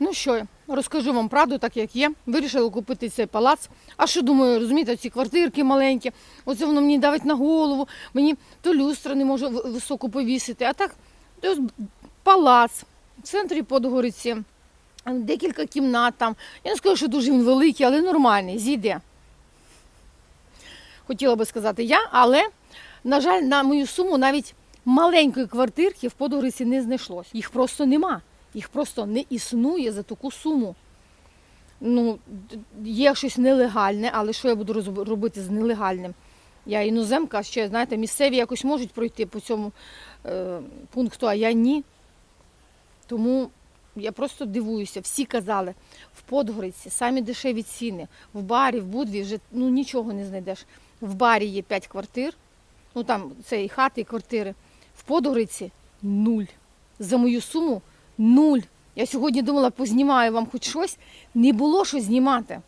Ну що, розкажу вам правду, так як є. Вирішила купити цей палац. А що думаю, розумієте, ці квартирки маленькі, оце воно мені давить на голову, мені то люстра не можу високо повісити. А так, то палац в центрі Подгориці, декілька кімнат там. Я не скажу, що дуже він великий, але нормальний, зійде. Хотіла би сказати я, але, на жаль, на мою суму навіть маленької квартирки в Подгориці не знайшлось. Їх просто нема. Їх просто не існує за таку суму. Ну, є щось нелегальне, але що я буду робити з нелегальним? Я іноземка, ще, знаєте, місцеві якось можуть пройти по цьому е, пункту, а я ні. Тому я просто дивуюся. Всі казали, в Подгориці самі дешеві ціни, в барі, в Будві вже ну, нічого не знайдеш. В барі є 5 квартир, ну там це і хати, і квартири. В Подгориці нуль. За мою суму нуль. Я сьогодні думала, познімаю вам хоч щось. Не було що знімати.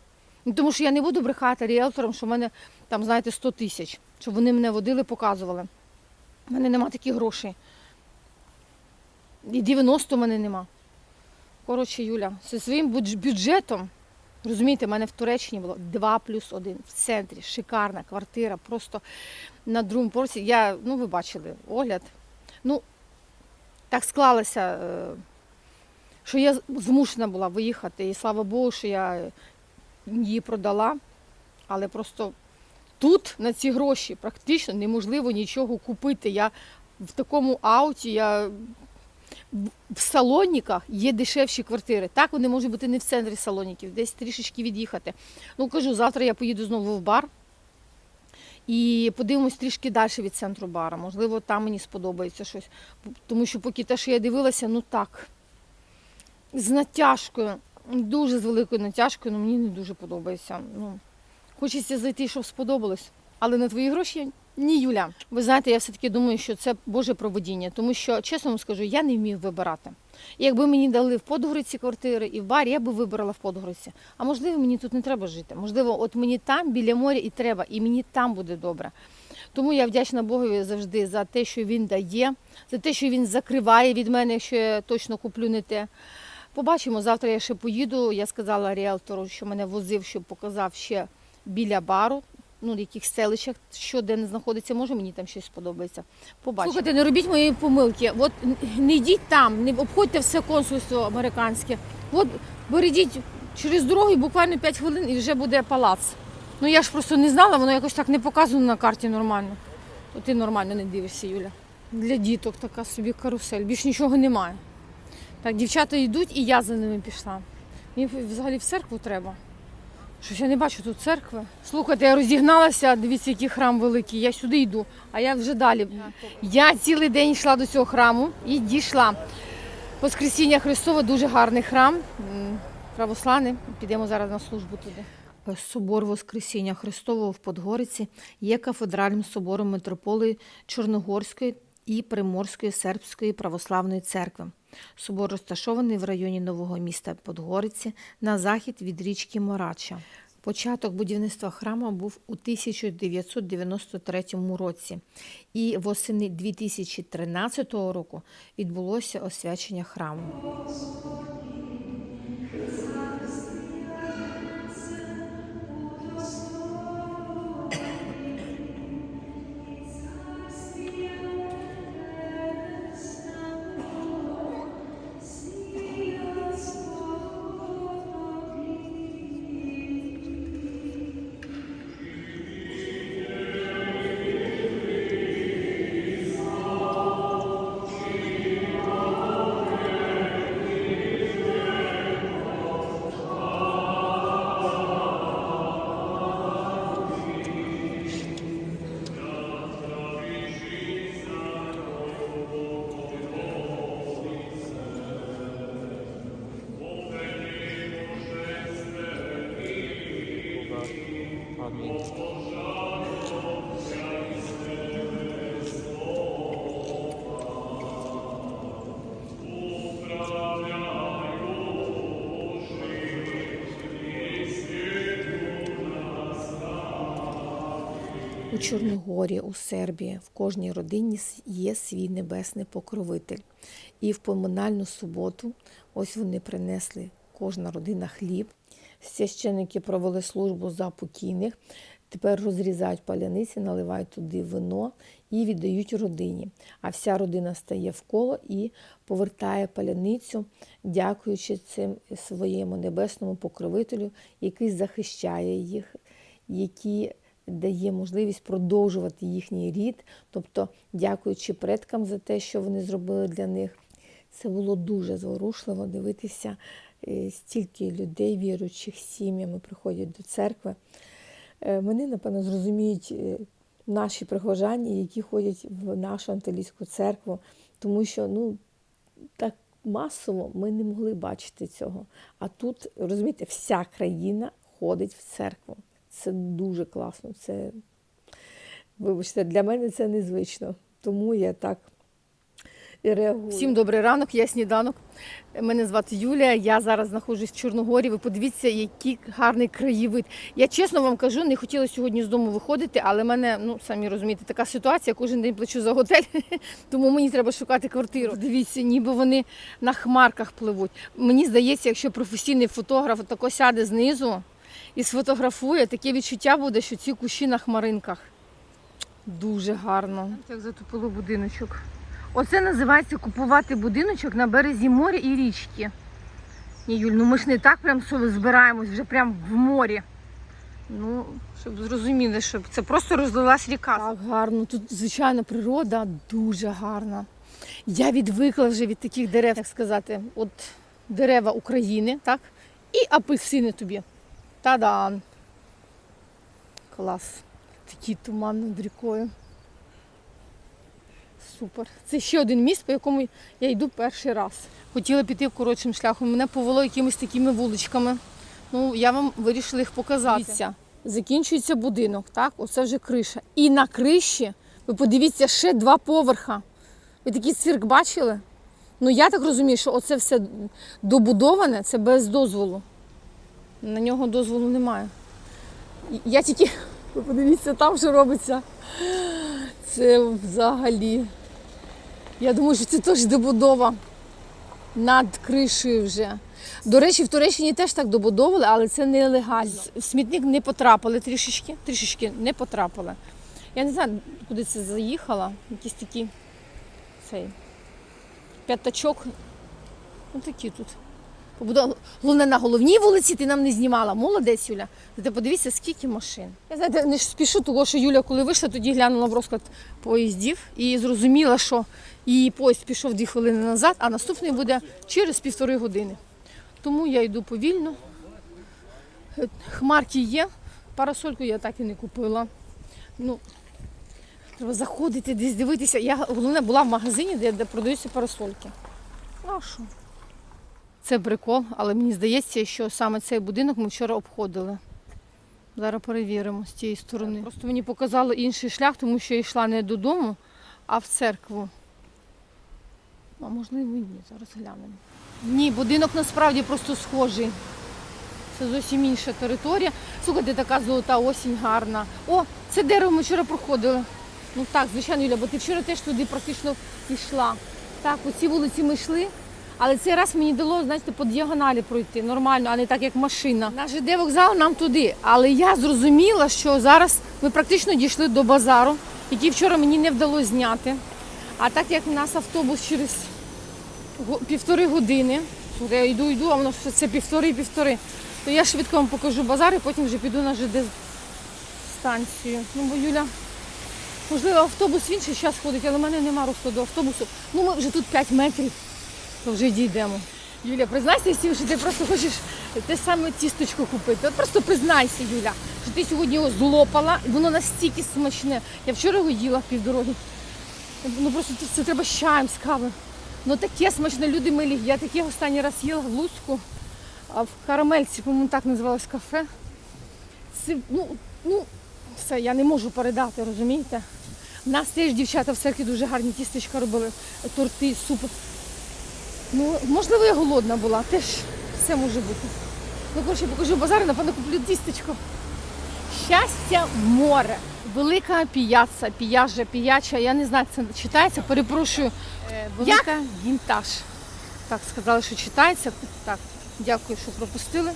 Ну, тому що я не буду брехати ріелторам, що в мене там, знаєте, 100 тисяч, щоб вони мене водили, показували. У мене нема таких грошей. І 90 в мене нема. Коротше, Юля, зі своїм бюджетом, розумієте, в мене в Туреччині було 2 плюс 1 в центрі, шикарна квартира, просто на другому поверсі. Я, ну ви бачили, огляд. Ну, так склалося, е, що я змушена була виїхати. І слава Богу, що я її продала. Але просто тут на ці гроші практично неможливо нічого купити. Я в такому ауті, я в- салоніках є дешевші квартири. Так, вони можуть бути не в центрі салоніків, десь трішечки від'їхати. Ну кажу, завтра я поїду знову в бар і подивимось трішки далі від центру бара. Можливо, там мені сподобається щось. Тому що поки те, що я дивилася, ну так. З натяжкою, дуже з великою натяжкою, ну мені не дуже подобається. Ну, хочеться зайти, щоб сподобалось. Але на твої гроші ні, Юля. Ви знаєте, я все-таки думаю, що це Боже проводіння, тому що, чесно вам скажу, я не вмію вибирати. Якби мені дали в Подгориці квартири і в барі, я би вибрала в Подгориці. А можливо, мені тут не треба жити. Можливо, от мені там біля моря і треба, і мені там буде добре. Тому я вдячна Богові завжди за те, що він дає, за те, що він закриває від мене, якщо я точно куплю не те. Побачимо, завтра я ще поїду. Я сказала ріелтору, що мене возив, щоб показав ще біля бару. Ну, в яких селищах, що де не знаходиться, може мені там щось сподобається. Побачимо. Слухайте, не робіть моєї помилки. От не йдіть там, не обходьте все консульство американське. От бередіть через дорогу і буквально 5 хвилин і вже буде палац. Ну я ж просто не знала, воно якось так не показано на карті нормально. То ти нормально не дивишся, Юля. Для діток така собі карусель. Більш нічого немає. Так, дівчата йдуть, і я за ними пішла. Мені взагалі в церкву треба. Щось я не бачу тут церкви. Слухайте, я розігналася, дивіться, який храм великий. Я сюди йду, а я вже далі. Я цілий день йшла до цього храму і дійшла. Воскресіння Христове дуже гарний храм. Православний. Підемо зараз на службу туди. Собор Воскресіння Христового в Подгориці є кафедральним собором митрополії Чорногорської і Приморської сербської православної церкви. Собор розташований в районі нового міста Подгориці на захід від річки Морача. Початок будівництва храму був у 1993 році, і восени 2013 року відбулося освячення храму. Чорногорі, у Сербії, в кожній родині є свій небесний покровитель. І в поминальну суботу ось вони принесли кожна родина хліб. Священники провели службу за покійних. Тепер розрізають паляниці, наливають туди вино і віддають родині. А вся родина стає в коло і повертає паляницю, дякуючи цим своєму небесному покровителю, який захищає їх, який дає можливість продовжувати їхній рід, тобто дякуючи предкам за те, що вони зробили для них. Це було дуже зворушливо дивитися, е, стільки людей, віруючих сім'ями приходять до церкви. Мене, напевно, зрозуміють е, наші прихожані, які ходять в нашу антилійську церкву, тому що ну, так масово ми не могли бачити цього. А тут, розумієте, вся країна ходить в церкву. Це дуже класно. Це, вибачте, для мене це незвично. Тому я так і реагую. Всім добрий ранок, я сніданок. Мене звати Юлія. Я зараз знаходжусь в Чорногорі. Ви подивіться, який гарний краєвид. Я чесно вам кажу, не хотіла сьогодні з дому виходити, але мене, ну самі розумієте, така ситуація. Кожен день плачу за готель, тому мені треба шукати квартиру. Дивіться, ніби вони на хмарках пливуть. Мені здається, якщо професійний фотограф тако сяде знизу і сфотографує, таке відчуття буде, що ці кущі на хмаринках. Дуже гарно. Як затопило будиночок. Оце називається купувати будиночок на березі моря і річки. Ні, Юль, ну ми ж не так прям збираємось, вже прям в морі. Ну, щоб зрозуміли, що це просто розлилась ріка. Так гарно. Тут, звичайно, природа дуже гарна. Я відвикла вже від таких дерев, як сказати, от дерева України, так? І апельсини тобі. Та-дан! Клас. Такий туман над рікою. Супер. Це ще один міст, по якому я йду перший раз. Хотіла піти коротшим шляхом. Мене повело якимись такими вуличками. Ну, я вам вирішила їх показати. Дивіться, закінчується будинок, так? Оце вже криша. І на криші, ви подивіться, ще два поверха. Ви такий цирк бачили? Ну я так розумію, що оце все добудоване, це без дозволу. На нього дозволу немає. Я тільки, ви подивіться, там що робиться. Це взагалі. Я думаю, що це теж добудова над кришею вже. До речі, в Туреччині теж так добудовували, але це нелегально. В смітник не потрапили трішечки, трішечки не потрапили. Я не знаю, куди це заїхала. Якісь такі цей п'ятачок. Ну такі тут. Головне на головній вулиці ти нам не знімала. Молодець, Юля. Ти подивіться, скільки машин. Я знаєте, не спішу, того, що Юля, коли вийшла, тоді глянула в розклад поїздів і зрозуміла, що її поїзд пішов дві хвилини назад, а наступний буде через півтори години. Тому я йду повільно. Хмарки є, парасольку я так і не купила. Ну, треба заходити десь дивитися. Я головне була в магазині, де, де продаються парасольки. Ну, а що? Це прикол, але мені здається, що саме цей будинок ми вчора обходили. Зараз перевіримо з тієї сторони. Просто мені показали інший шлях, тому що я йшла не додому, а в церкву. А можливо і ні, зараз глянемо. Ні, будинок насправді просто схожий. Це зовсім інша територія. Слухайте, така золота осінь гарна. О, це дерево ми вчора проходили. Ну так, звичайно, Юля, бо ти вчора теж туди практично йшла. Так, по цій вулиці ми йшли. Але цей раз мені дало, знаєте, по діагоналі пройти нормально, а не так, як машина. На ЖД вокзал нам туди. Але я зрозуміла, що зараз ми практично дійшли до базару, який вчора мені не вдалося зняти. А так як у нас автобус через півтори години, я йду, йду, а воно це півтори-півтори, то я швидко вам покажу базар і потім вже піду на ЖД станцію. Ну, бо Юля, можливо, автобус інший час ходить, але в мене немає розкладу автобусу. Ну, ми вже тут 5 метрів то вже дійдемо. Юля, признайся всім, що ти просто хочеш те саме тісточко купити. От просто признайся, Юля, що ти сьогодні його злопала, і воно настільки смачне. Я вчора його їла півдороги. Ну просто це, треба з чаєм, з кавою. Ну таке смачне, люди милі. Я таке останній раз їла в Луцьку, а в Карамельці, по-моєму, так називалось кафе. Це, ну, ну, все, я не можу передати, розумієте? У нас теж дівчата в церкві дуже гарні тістечка робили, торти, супи. Ну, можливо, я голодна була, теж все може бути. Ну, коротше, покажу базар, напевно, куплю тістечко. Щастя море. Велика піяца, піяжа, піяча, я не знаю, як це читається, перепрошую. Велика вінтаж. Так, сказали, що читається. Так, Дякую, що пропустили.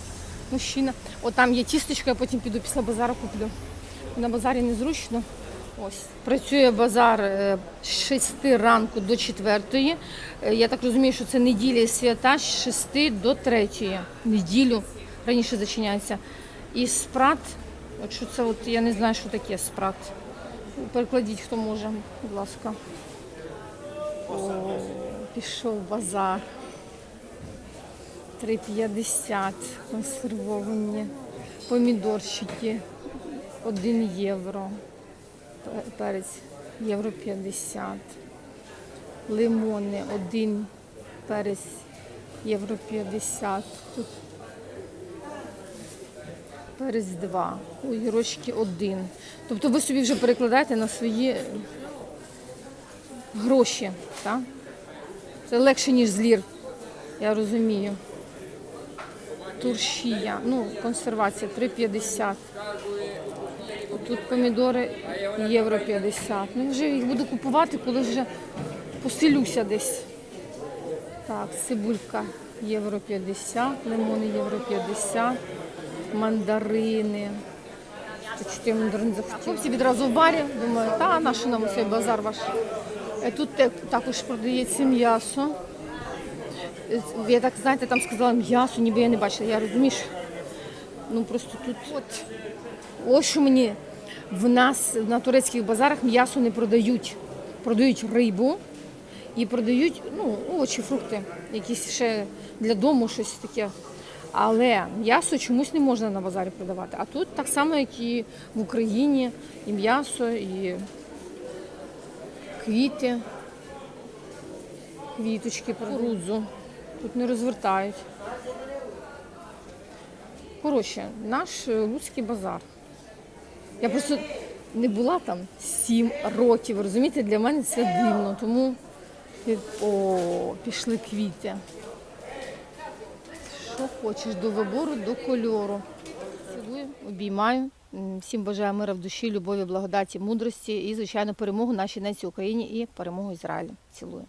Мужчина. О, там є тістечко, я потім піду після базару куплю. На базарі незручно. Ось. Працює базар е, з 6 ранку до 4. Е, Я так розумію, що це неділя і свята з 6 до 3. Неділю раніше зачиняється. І спрат, от що це, от, я не знаю, що таке спрат. Перекладіть, хто може, будь ласка. О, пішов базар. 3,50 консервовані. Помідорчики 1 євро. Пе- Перець євро 50. Лимони 1 перець євро 50. Тут перець 2. Огірочки 1. Тобто ви собі вже перекладаєте на свої гроші. Так? Це легше, ніж з лір. Я розумію. Туршія, ну, консервація 3,50. Тут помідори євро 50. Ну, вже їх буду купувати, коли вже поселюся десь. Так, цибулька євро 50, лимони євро 50, мандарини. Хлопці відразу в барі. Думаю, та наш нам цей базар ваш. Е, Тут також продається м'ясо. Е, Я так, знаєте, там сказала м'ясо, ніби я не бачила. Я розумію, ну просто тут от. Ось що мені в нас на турецьких базарах м'ясо не продають. Продають рибу і продають ну, овочі, фрукти, якісь ще для дому щось таке. Але м'ясо чомусь не можна на базарі продавати. А тут так само, як і в Україні, і м'ясо, і квіти, квіточки, кукурудзу. Тут не розвертають. Коротше, наш Луцький базар. Я просто не була там сім років. Розумієте, для мене це дивно. Тому о, пішли квіти. Що хочеш, до вибору, до кольору. Цілую, обіймаю. Всім бажаю мира в душі, любові, благодаті, мудрості і, звичайно, перемогу нашій нації Україні і перемогу Ізраїлю. Цілую.